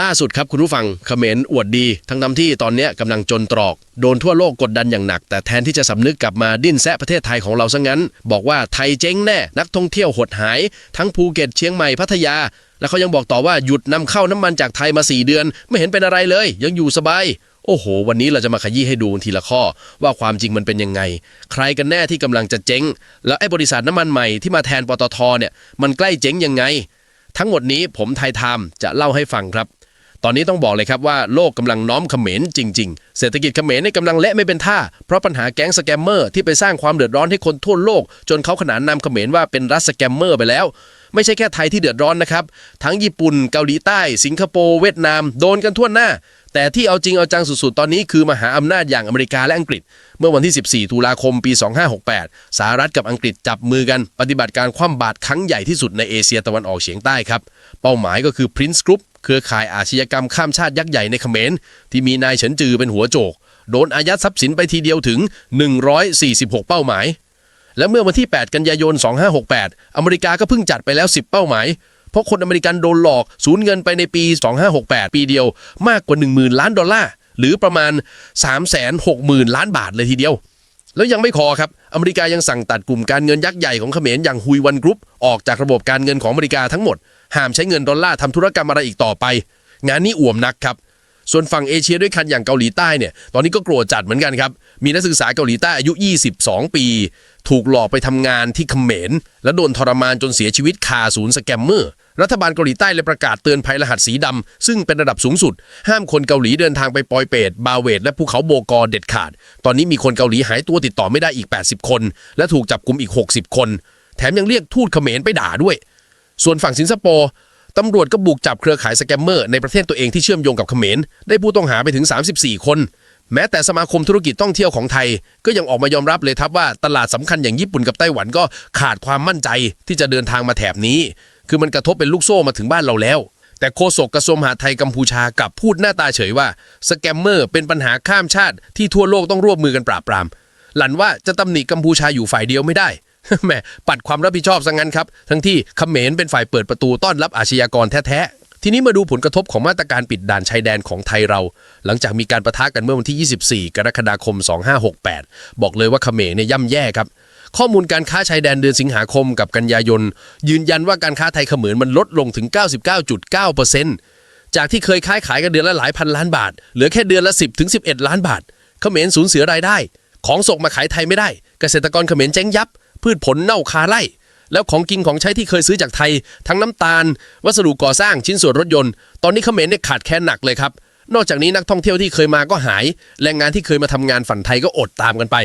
ล่าสุดครับคุณผู้ฟังเขมรอวดดี ทั้งทที่ตอนนี้กำลังจนตรอก โดนทั่วโลกกดดันอย่างหนัก แต่แทนที่จะสำนึกกลับมาดิ้นแซะประเทศไทยของเราซะงั้น บอกว่าไทยเจ๊งแน่ นักท่องเที่ยวหดหาย ทั้งภูเก็ตเชียงใหม่พัทยา แล้วเขายังบอกต่อว่าหยุดนำเข้าน้ำมันจากไทยมา 4 เดือน ไม่เห็นเป็นอะไรเลย ยังอยู่สบายโอ้โห วันนี้เราจะมาขยี้ให้ดูทีละข้อ ว่าความจริงมันเป็นยังไง ใครกันแน่ที่กำลังจะเจ๊ง แล้วไอ้บริษัทน้ำมันใหม่ที่มาแทนปตทเนี่ยมันใกล้เจ๊งยังไง ทั้งหมดนี้ผมไทยไทม์จะเล่าให้ฟังครับ ตอนนี้ต้องบอกเลยครับว่าโลกกำลังน้อมเขมรจริง ๆ เศรษฐกิจเขมรนี่กำลังเละไม่เป็นท่า เพราะปัญหาแก๊งสแกมเมอร์ที่ไปสร้างความเดือดร้อนให้คนทั่วโลก จนเขาขนานนามเขมรว่าเป็นรัฐสแกมเมอร์ไปแล้ว ไม่ใช่แค่ไทยที่เดือดร้อนนะครับ ทั้งญี่ปุ่นเกาหลีใต้ สิงคโปร์เวียดนามโดนกันทั่วหน้า แต่ที่เอาจริงเอาจังสุดๆตอนนี้คือมหาอำนาจอย่างอเมริกาและอังกฤษ เมื่อวันที่ 14 ตุลาคมปี 2568 สหรัฐกับอังกฤษจับมือกันปฏิบัติการคว่ำบาตรครั้งใหญ่ที่สุดในเอเชียตะวันออกเฉียงใต้ครับเป้าหมายก็คือ Prince Group เครือข่ายอาชญากรรมข้ามชาติยักษ์ใหญ่ในเขมรที่มีนายเฉินจือเป็นหัวโจก โดนอายัดทรัพย์สินไปทีเดียวถึง 146 เป้าหมาย และเมื่อวันที่ 8 กันยายน 2568 อเมริกาก็เพิ่งจัดไปแล้ว 10 เป้าหมาย เพราะคนอเมริกันโดนหลอกสูญเงินไปในปี 2568 ปีเดียวมากกว่า 10,000 ล้านดอลลาร์หรือประมาณ 360,000 ล้านบาทเลยทีเดียว แล้วยังไม่พอครับ อเมริกายังสั่งตัดกลุ่มการเงินยักษ์ใหญ่ของเขมรอย่างฮุยวันกรุ๊ปออกจากระบบการเงินของอเมริกาทั้งหมด ห้ามใช้เงินดอลลาร์ทำธุรกรรมอะไรอีกต่อไป งานนี้อ่วมนักครับ ส่วนฝั่งเอเชียด้วยกันอย่างเกาหลีใต้เนี่ย ตอนนี้ก็โกรธจัดเหมือนกันครับ มีนักศึกษาเกาหลีใต้อายุ 22 ปี ถูกหลอกไปทำงานที่เขมรและโดนทรมานจนเสียชีวิตคาศูนย์สแกมเมอร์ รัฐบาลเกาหลีใต้เลยประกาศเตือนภัยรหัสสีดำซึ่งเป็นระดับสูงสุด ห้ามคนเกาหลีเดินทางไปปอยเปตบาเวตและภูเขาโบกอเด็ดขาด ตอนนี้มีคนเกาหลีหายตัวติดต่อไม่ได้อีก 80 คน และถูกจับกลุมอีก 60 คน แถมยังเรียกทูตเขมรไปด่าด้วย ส่วนฝั่งสิงคโปร์ตำรวจก็บุกจับเครือข่ายสแกมเมอร์ในประเทศตัวเองที่เชื่อมโยงกับเขมรได้ผู้ต้องหาไปถึง 34 คน แม้แต่สมาคมธุรกิจท่องเที่ยวของไทย ก็ยังออกมายอมรับเลยครับว่าตลาดสำคัญอย่างญี่ปุ่นกับไต้หวันก็ขาดความมั่นใจที่จะเดินทางมาแถบนี้ คือมันกระทบเป็นลูกโซ่มาถึงบ้านเราแล้ว แต่โฆษกกระทรวงมหาดไทยกัมพูชากลับพูดหน้าตาเฉยว่าสแกมเมอร์เป็นปัญหาข้ามชาติที่ทั่วโลกต้องร่วมมือกันปราบปราม หลันว่าจะตำหนิกัมพูชาอยู่ฝ่ายเดียวไม่ได้แหมปัดความรับผิดชอบซะงั้นครับ ทั้งที่เขมรเป็นฝ่ายเปิดประตูต้อนรับอาชญากรแท้ๆ ทีนี้มาดูผลกระทบของมาตรการปิดด่านชายแดนของไทยเรา หลังจากมีการประทะกันเมื่อวันที่ 24 กรกฎาคม 2568 บอกเลยว่าเขมรเนี่ยย่ำแย่ครับ ข้อมูลการค้าชายแดนเดือนสิงหาคมกับกันยายน ยืนยันว่าการค้าไทยเขมรมันลดลงถึง 99.9%จากที่เคยค้าขายกันเดือนละหลายพันล้านบาท เหลือแค่เดือนละ 10ถึง11 ล้านบาท เขมรสูญเสียรายได้ ของส่งมาขายไทยไม่ได้ เกษตรกรเขมรเจ๊งยับ พืชผลเน่าคาไร่ แล้วของกินของใช้ที่เคยซื้อจากไทย ทั้งน้ำตาล วัสดุก่อสร้างชิ้นส่วนรถยนต์ ตอนนี้เขมรเนี่ยขาดแคลนหนักเลยครับนอกจากนี้นักท่องเที่ยวที่เคยมาก็หาย แรงงานที่เคยมาทำงานฝันไทยก็อดตามกันไป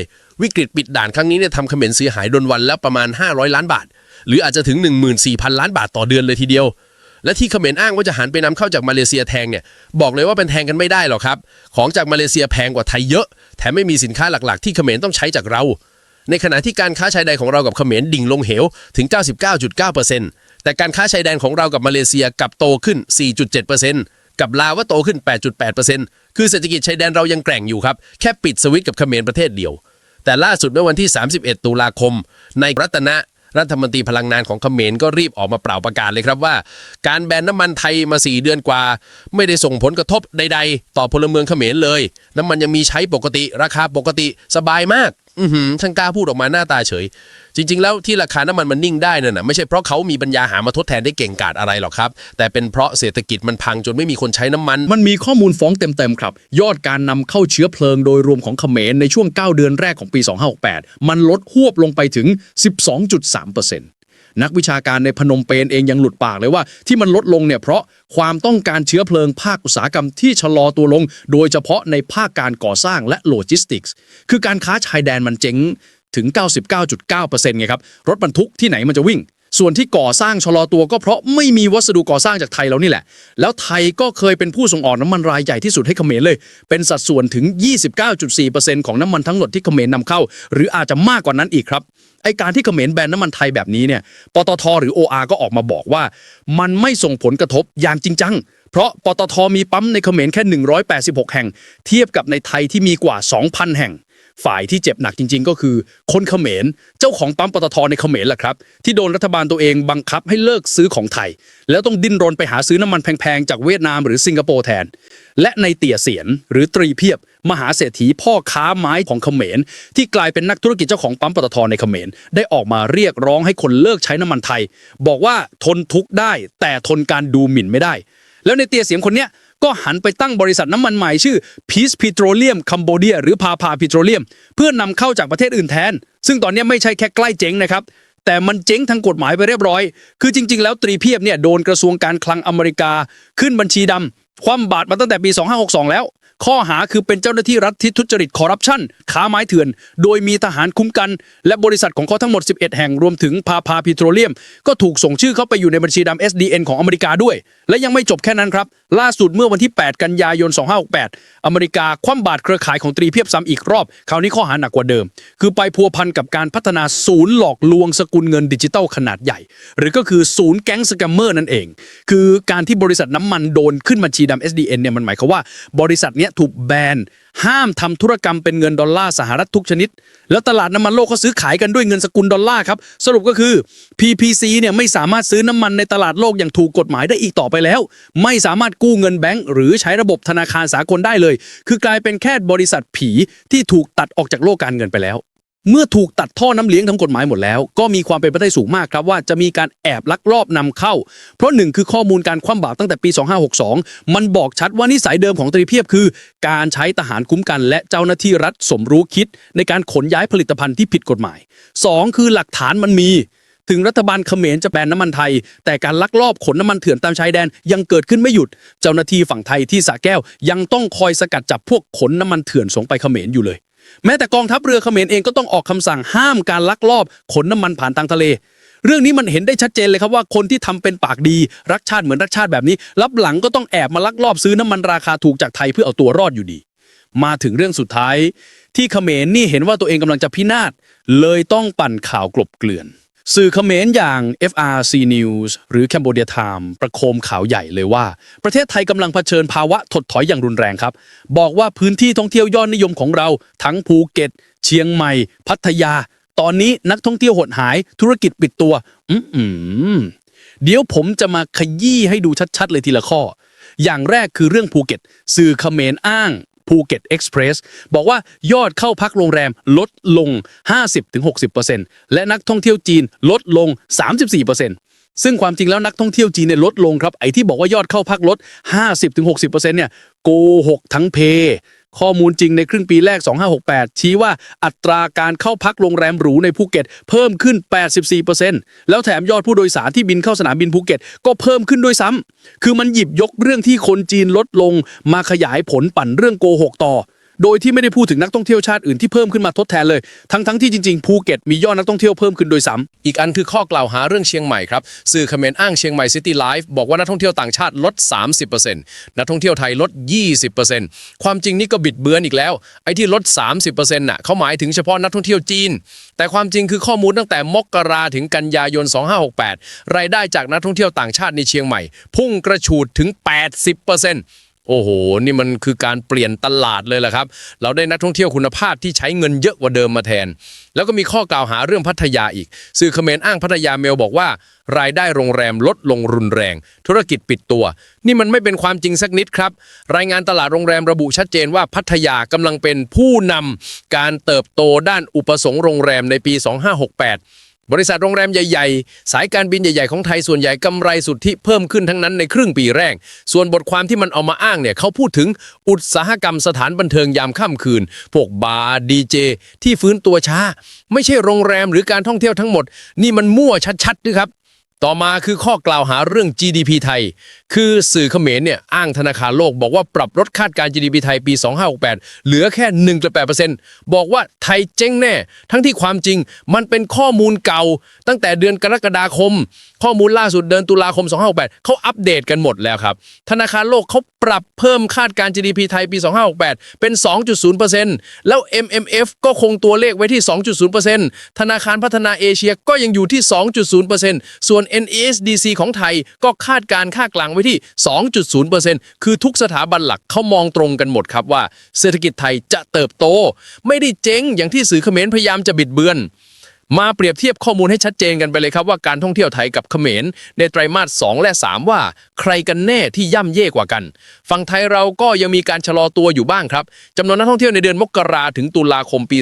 วิกฤตปิดด่านครั้งนี้เนี่ยทำเขมรเสียหายโดนวันแล้วประมาณ 500 ล้านบาท หรืออาจจะถึง 14,000 ล้านบาทต่อเดือนเลยทีเดียว และที่เขมรอ้างว่าจะหันไปนำเข้าจากมาเลเซียแทงเนี่ยบอกเลยว่าเป็นแทงกันไม่ได้หรอกครับ ของจากมาเลเซียแพงกว่าไทยเยอะ แถมไม่มีสินค้าหลักๆ ที่เขมรต้องใช้จากเรา ในขณะที่การค้าชายแดนของเรากับเขมรดิ่งลงเหวถึง 99.9%แต่การค้าชายแดนของเรากับมาเลเซียกลับโตขึ้น 4.7%กับลาวว่าโตขึ้น 8.8%คือเศรษฐกิจชายแดนเรายังแกร่งอยู่ครับ แค่ปิดสวิตกับเขมรประเทศเดียว แต่ล่าสุดเมื่อวันที่ 31 ตุลาคม ในรัตนะรัฐมนตรีพลังงานของเขมรก็รีบออกมาเปล่าประกาศเลยครับว่า การแบนน้ำมันไทยมา 4 เดือนกว่า ไม่ได้ส่งผลกระทบใด ๆ ต่อพลเมืองเขมรเลย น้ำมันยังมีใช้ปกติราคาปกติสบายมากอือหือช่างกล้าพูดออกมาหน้าตาเฉย จริง ๆ แล้วที่ราคาน้ำมันมันนิ่งได้นั่นน่ะไม่ใช่เพราะเขามีปัญญาหามาทดแทนได้เก่งกาจอะไรหรอกครับ แต่เป็นเพราะเศรษฐกิจมันพังจนไม่มีคนใช้น้ำมัน มันมีข้อมูลฟ้องเต็ม ๆ ครับ ยอดการนำเข้าเชื้อเพลิงโดยรวมของเขมรในช่วง 9 เดือนแรกของปี 2568 มันลดหวบลงไปถึง 12.3% นักวิชาการในพนมเปญเองยังหลุดปากเลยว่า ที่มันลดลงเนี่ยเพราะความต้องการเชื้อเพลิงภาคอุตสาหกรรมที่ชะลอตัวลง โดยเฉพาะในภาคการก่อสร้างและโลจิสติกส์คือการค้าชายแดนมันเจ๊งถึง 99.9%ไงครับรถบรรทุกที่ไหนมันจะวิ่ง ส่วนที่ก่อสร้างชะลอตัวก็เพราะไม่มีวัสดุก่อสร้างจากไทยเรานี่แหละ แล้วไทยก็เคยเป็นผู้ส่งออกน้ำมันรายใหญ่ที่สุดให้เขมรเลย เป็นสัดส่วนถึง 29.4%ของน้ำมันทั้งหมดที่เขมรนำเข้า หรืออาจจะมากกว่านั้นอีกครับไอการที่เขมรแบนน้ำมันไทยแบบนี้เนี่ยปตทหรือ OR ก็ออกมาบอกว่า มันไม่ส่งผลกระทบอย่างจริงจังเพราะปตทมีปั๊มในเขมรแค่ 186 แห่ง เทียบกับในไทยที่มีกว่า 2,000 แห่ง ฝ่ายที่เจ็บหนักจริง ๆ ก็คือคนเขมรเจ้าของปั๊มปตทในเขมรแหละครับ ที่โดนรัฐบาลตัวเองบังคับให้เลิกซื้อของไทย แล้วต้องดิ้นรนไปหาซื้อน้ำมันแพงๆ จากเวียดนามหรือสิงคโปร์แทน และในเตี่ยเสียนหรือตรีเพียบ มหาเศรษฐีพ่อค้าไม้ของเขมร ที่กลายเป็นนักธุรกิจเจ้าของปั๊มปตทในเขมรได้ออกมาเรียกร้องให้คนเลิกใช้น้ำมันไทย บอกว่าทนทุกข์ได้แต่ทนการดูหมิ่นไม่ได้ แล้วในเตียเสียงคนเนี้ย ก็หันไปตั้งบริษัทน้ำมันใหม่ชื่อ Peace Petroleum Cambodia หรือพาพา Petroleum เพื่อนำเข้าจากประเทศอื่นแทน ซึ่งตอนนี้ไม่ใช่แค่ใกล้เจ๊งนะครับแต่มันเจ๊งทางกฎหมายไปเรียบร้อย คือจริง ๆ แล้วตรีเพียบเนี่ยโดนกระทรวงการคลังอเมริกา ขึ้นบัญชีดำคว่ำบาตรมาตั้งแต่ปี 2562 แล้ว ข้อหาคือเป็นเจ้าหน้าที่รัฐที่ทุจริตคอร์รัปชันค้าไม้เถื่อน โดยมีทหารคุ้มกัน และบริษัทของเขาทั้งหมด 11 แห่งรวมถึงพาพาพิโตรเลียม ก็ถูกส่งชื่อเข้าไปอยู่ในบัญชีดำ SDN ของอเมริกาด้วย และยังไม่จบแค่นั้นครับ ล่าสุดเมื่อวันที่ 8 กันยายน 2568 อเมริกาคว่ำบาตรเครือข่ายของตรีเพียบซ้ำอีกรอบ คราวนี้ข้อหาหนักกว่าเดิม คือไปพัวพันกับการพัฒนาศูนย์หลอกลวงสกุลเงินดิจิตัลขนาดใหญ่ หรือก็คือศูนย์แก๊งสแกมเมอร์นั่นเอง คือการที่บริษัทน้ำมันโดนขึ้นบัญชีดำ SDN เนี่ยมันหมายความว่าบริษัทเนี้ยถูกแบนห้ามทำธุรกรรมเป็นเงินดอลลาร์สหรัฐทุกชนิด แล้วตลาดน้ำมันโลกก็ซื้อขายกันด้วยเงินสกุลดอลลาร์ครับ สรุปก็คือ PPC เนี่ยไม่สามารถซื้อน้ำมันในตลาดโลกอย่างถูกกฎหมายได้อีกต่อไปแล้ว ไม่สามารถกู้เงินแบงก์หรือใช้ระบบธนาคารสากลได้เลย คือกลายเป็นแค่บริษัทผีที่ถูกตัดออกจากโลกการเงินไปแล้ว เมื่อถูกตัดท่อน้ำเลี้ยงทางกฎหมายหมดแล้ว ก็มีความเป็นไปได้สูงมากครับว่าจะมีการแอบลักลอบนำเข้า เพราะหนึ่งคือข้อมูลการคว่ำบาตรตั้งแต่ปี 2562 มันบอกชัดว่านิสัยเดิมของตรีเพียบคือ การใช้ทหารคุ้มกัน และเจ้าหน้าที่รัฐสมรู้คิด ในการขนย้ายผลิตภัณฑ์ที่ผิดกฎหมาย 2 คือหลักฐานมันมี ถึงรัฐบาลเขมรจะแบนน้ำมันไทย แต่การลักลอบขนน้ำมันเถื่อนตามชายแดนยังเกิดขึ้นไม่หยุด เจ้าหน้าที่ฝั่งไทยที่สะแก้วยังต้องคอยสกัดจับพวกขนน้ำมันเถื่อนส่งไปเขมรอยู่เลย แม้แต่กองทัพเรือเขมรเองก็ต้องออกคำสั่งห้ามการลักลอบขนน้ำมันผ่านทางทะเล เรื่องนี้มันเห็นได้ชัดเจนเลยครับว่าคนที่ทำเป็นปากดีรักชาติเหมือนรักชาติแบบนี้ รับหลังก็ต้องแอบมาลักลอบซื้อน้ำมันราคาถูกจากไทยเพื่อเอาตัวรอดอยู่ดี มาถึงเรื่องสุดท้าย ที่เขมรนี่เห็นว่าตัวเองกำลังจะพินาศเลยต้องปั่นข่าวกลบเกลื่อน สื่อเขมรอย่าง FRC News หรือ Cambodia Time ประโคมข่าวใหญ่เลยว่า ประเทศไทยกำลังเผชิญภาวะถดถอยอย่างรุนแรงครับ บอกว่าพื้นที่ท่องเที่ยวยอดนิยมของเรา ทั้งภูเก็ต เชียงใหม่ พัทยา ตอนนี้นักท่องเที่ยวหดหายธุรกิจปิดตัว อืมอืมเดี๋ยวผมจะมาขยี้ให้ดูชัดๆ เลยทีละข้อ อย่างแรกคือเรื่องภูเก็ต สื่อเขมรอ้าง ภูเก็ตเอ็กซ์เพรสบอกว่ายอดเข้าพักโรงแรมลดลง 50-60%และนักท่องเที่ยวจีนลดลง 34%ซึ่งความจริงแล้วนักท่องเที่ยวจีนเนี่ยลดลงครับไอ้ที่บอกว่ายอดเข้าพักลด 50-60%เนี่ยโกหกทั้งเพ ข้อมูลจริงในครึ่งปีแรก 2568 ชี้ว่าอัตราการเข้าพักโรงแรมหรูในภูเก็ต เพิ่มขึ้น 84%แล้วแถมยอดผู้โดยสารที่บินเข้าสนามบินภูเก็ต ก็เพิ่มขึ้นด้วยซ้ำคือมันหยิบยกเรื่องที่คนจีนลดลง มาขยายผลปั่นเรื่องโกหกต่อ โดยที่ไม่ได้พูดถึงนักท่องเที่ยวชาติอื่นที่เพิ่มขึ้นมาทดแทนเลย ทั้งทั้งๆที่จริงๆภูเก็ตมียอดนักท่องเที่ยวเพิ่มขึ้นโดยซ้ำอีกอันคือข้อกล่าวหาเรื่องเชียงใหม่ครับสื่อเขมรอ้างเชียงใหม่ซิตี้ไลฟ์บอกว่านักท่องเที่ยวต่างชาติลด 30%นักท่องเที่ยวไทยลด 20%ความจริงนี่ก็บิดเบือนอีกแล้ว ไอ้ที่ลด 30%น่ะเขาหมายถึงเฉพาะนักท่องเที่ยวจีน แต่ความจริงคือข้อมูลตั้งแต่มกราถึงกันยายน 2568 รายได้จากนักท่องเที่ยวต่างชาติในเชียงใหม่ พุ่งกระฉูดถึง 80% โอ้โห นี่มันคือการเปลี่ยนตลาดเลยแหละครับ เราได้นักท่องเที่ยวคุณภาพที่ใช้เงินเยอะกว่าเดิมมาแทน แล้วก็มีข้อกล่าวหาเรื่องพัทยาอีก สื่อเขมรอ้างพัทยาเมลบอกว่า รายได้โรงแรมลดลงรุนแรง ธุรกิจปิดตัว นี่มันไม่เป็นความจริงสักนิดครับ รายงานตลาดโรงแรมระบุชัดเจนว่าพัทยากำลังเป็นผู้นำการเติบโตด้านอุปสงค์โรงแรมในปี 2568 บริษัทโรงแรมใหญ่ๆ สายการบินใหญ่ๆ ของไทยส่วนใหญ่กำไรสุทธิเพิ่มขึ้นทั้งนั้นในครึ่งปีแรก ส่วนบทความที่มันเอามาอ้างเนี่ยเขาพูดถึงอุตสาหกรรมสถานบันเทิงยามค่ำคืน พวกบาร์ดีเจที่ฟื้นตัวช้า ไม่ใช่โรงแรมหรือการท่องเที่ยวทั้งหมด นี่มันมั่วชัดๆด้วยครับ ต่อมาคือข้อกล่าวหาเรื่อง GDP ไทย คือสื่อเขมรเนี่ยอ้างธนาคารโลกบอกว่าปรับลดคาดการณ์ GDP ไทยปี 2568 เหลือแค่ 1.8%บอกว่าไทยเจ๊งแน่ ทั้งที่ความจริงมันเป็นข้อมูลเก่าตั้งแต่เดือนกรกฎาคม ข้อมูลล่าสุดเดือนตุลาคม 2568เขาอัปเดตกันหมดแล้วครับ ธนาคารโลกเขาปรับเพิ่มคาดการ GDP ไทยปี 2568 เป็น 2.0%แล้ว MMF ก็คงตัวเลขไว้ที่ 2.0%ธนาคารพัฒนาเอเชียก็ยังอยู่ที่ 2.0%ส่วน NESDC ของไทยก็คาดการค่ากลางไว้ที่ 2.0%คือทุกสถาบันหลักเขามองตรงกันหมดครับว่า เศรษฐกิจไทยจะเติบโต ไม่ได้เจ๊งอย่างที่สื่อเขมรพยายามจะบิดเบือน มาเปรียบเทียบข้อมูลให้ชัดเจนกันไปเลยครับว่าการท่องเที่ยวไทยกับเขมร ในไตรมาส 2 และ 3 ว่า ใครกันแน่ที่ย่ำเย่กว่ากัน ฝั่งไทยเราก็ยังมีการชะลอตัวอยู่บ้างครับจำนวนนักท่องเที่ยวในเดือนมกราถึงตุลาคมปี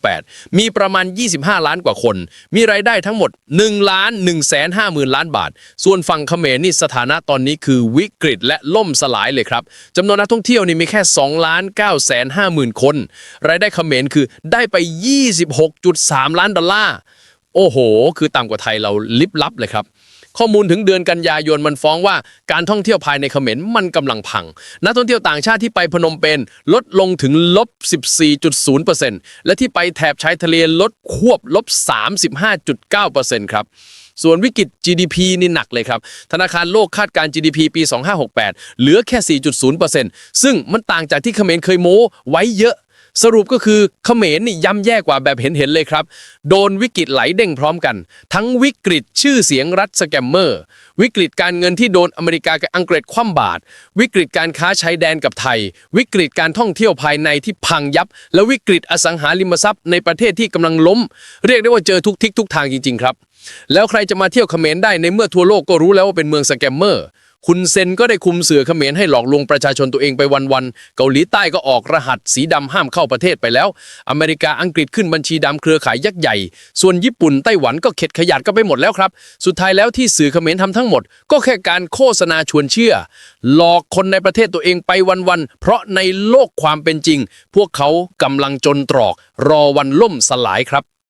2568 มีประมาณ 25 ล้านกว่าคน มีรายได้ทั้งหมด1ล้าน1แสน5หมื่นล้านบาท ส่วนฝั่งเขมรนี่สถานะตอนนี้คือวิกฤตและล่มสลายเลยครับจำนวนนักท่องเที่ยวนี่มีแค่2ล้าน9แสน5หมื่นคน รายได้เขมรคือได้ไป 26.3 ล้านดอลลาร์โอ้โห คือต่ำกว่าไทยเราลิบลับเลยครับ ข้อมูลถึงเดือนกันยายนมันฟ้องว่าการท่องเที่ยวภายในเขมรมันกำลังพัง นักท่องเที่ยวต่างชาติที่ไปพนมเปญลดลงถึงลบ 14.0%และที่ไปแถบชายทะเลลดควบลบ 35.9%ครับส่วนวิกฤต GDP นี่หนักเลยครับ ธนาคารโลกคาดการ GDP ปี 2568 เหลือแค่ 4.0%ซึ่งมันต่างจากที่เขมรเคยโม้ไว้เยอะ สรุปก็คือเขมรนี่ย่ำแย่กว่าแบบเห็นๆเลยครับ โดนวิกฤตไหลเด้งพร้อมกัน ทั้งวิกฤตชื่อเสียงรัฐสแกมเมอร์ วิกฤตการเงินที่โดนอเมริกากับอังกฤษคว่ำบาตรวิกฤตการค้าชายแดนกับไทย วิกฤตการท่องเที่ยวภายในที่พังยับ และวิกฤตอสังหาริมทรัพย์ในประเทศที่กำลังล้ม เรียกได้ว่าเจอทุกทิศทุกทางจริงๆครับ แล้วใครจะมาเที่ยวเขมรได้ในเมื่อทั่วโลกก็รู้แล้วว่าเป็นเมืองสแกมเมอร์ คุณเซนก็ได้คุมเสือเขมรให้หลอกลวงประชาชนตัวเองไปวันๆ เกาหลีใต้ก็ออกรหัสสีดำห้ามเข้าประเทศไปแล้ว อเมริกาอังกฤษขึ้นบัญชีดำเครือข่ายยักษ์ใหญ่ ส่วนญี่ปุ่นไต้หวันก็เข็ดขยาดกันไปหมดแล้วครับ สุดท้ายแล้วที่สื่อเขมรทำทั้งหมด ก็แค่การโฆษณาชวนเชื่อ หลอกคนในประเทศตัวเองไปวันๆ เพราะในโลกความเป็นจริง พวกเขากำลังจนตรอก รอวันล่มสลายครับ